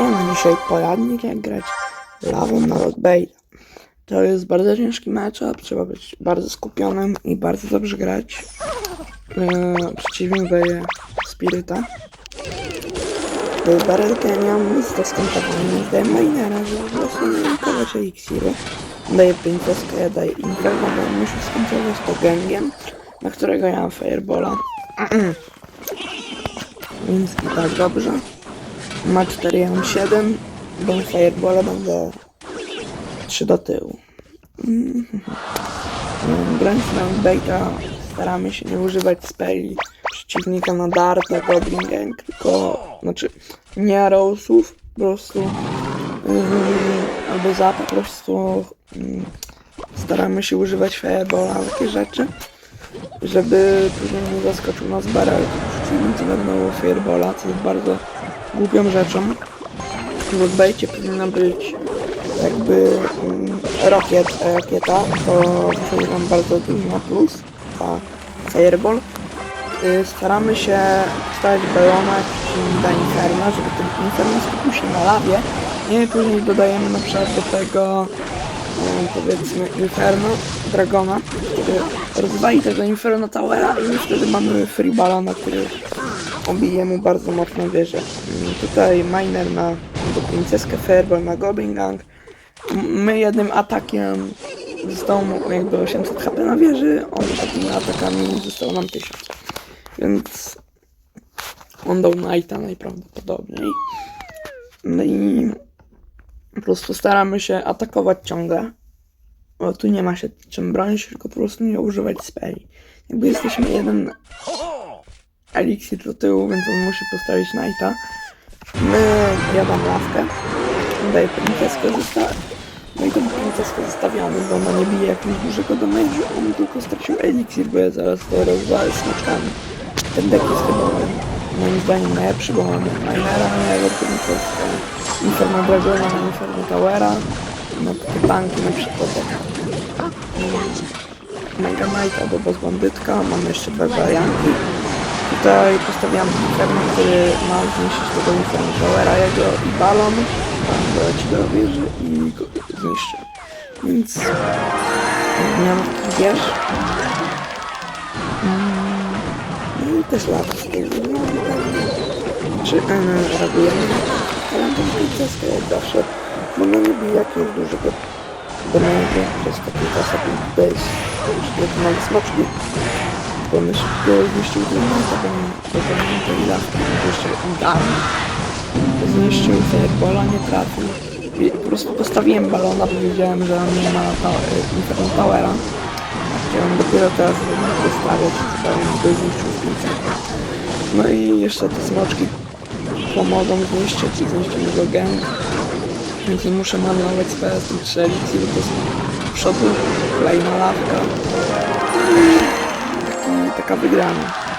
Siema, dzisiaj poradnik jak grać lawą na Lockbaita. To jest bardzo ciężki matchup, trzeba być bardzo skupionym i bardzo dobrze grać. Yy, przeciwnik daje Spiryta. Daje Barrel Canyon, jest to skantowany, daje Minera, żeby po nie linkować eliksiru. Daje Princeskę, ja daję Inferno, bo muszę skontrować to gangiem, na którego ja mam Firebola. Więc i tak dobrze. Ma 4, ja mam 7. Będę Firebola, będę 3 do tyłu. Mhm. Grając na baita staramy się nie używać speli przeciwnika na darta, goblin gang, tylko, znaczy nie arrowsów, po prostu yy, albo za po prostu yy, staramy się używać firebola, takie rzeczy, żeby później nie zaskoczył nas barel, przeciwnicy będą firebola, co jest bardzo głupią rzeczą. W odbejcie powinna być jakby mm, rokiet, rakieta, to wychodzi nam bardzo dużo na plus, a fireball. Y, Staramy się stawiać balona da inferno, żeby ten inferno skupił się na lawie i później dodajemy na przykład do tego mm, powiedzmy inferno, dragona, który rozwali tego inferno towera i wtedy mamy free balona, który obijemy bardzo mocno wieżę. Tutaj miner na do princeskę Fireball na Goblin Gang. My jednym atakiem zostało mu jakby 800 HP na wieży, on takimi atakami zostało nam 1000. Więc on dał Knighta najprawdopodobniej. No i po prostu staramy się atakować ciągle. Bo tu nie ma się czym bronić, tylko po prostu nie używać speli. Jakby jesteśmy jeden eliksir do tyłu, więc on musi postawić Knighta. Ja dam ławkę, daję princeskę zostawię. No i tą princeskę zostawiamy, bo ona nie bije jakiegoś dużego damage'u, on tylko stracił eliksir, bo ja zaraz to rozwalę smaczkami. Ten deck jest chyba moim zdaniem najlepszy, bo mamy Minera jego princeskę, Inferno Dragona na Inferno Towera, no te tanki na przykład Mega Knight albo Boss Bandytka, mamy jeszcze dwa warianty. Tutaj postawiam Inferno, który ma zniszczyć tego Inferno Towera, jego i balon, tam doleci do wieży i go zniszczy. Więc nie mam wież. Mm, No i też lata z tym. No, Czy e, reagujemy na talentą princeskę jak zawsze, bo no nie bije jakiegoś dużego damage'u przez to kilka sekund. Jest już tylko mamy smoczki. On szybko zniszczył to będzie tej lawki, jeszcze idealnie. Zniszczył Firebola, nie trafił. I po prostu postawiłem balona, bo wiedziałem, że on nie ma ta, y, Inferno Towera. Chciałem dopiero teraz zupełnie go zniszczył w 5 sekund. No i jeszcze te smoczki pomogą zniszczyć i zniszczyć jego gang. Więc nie muszę PS tych 3 eliksir, to jest do przodu kolejna lawka. Anitta Cavigrano.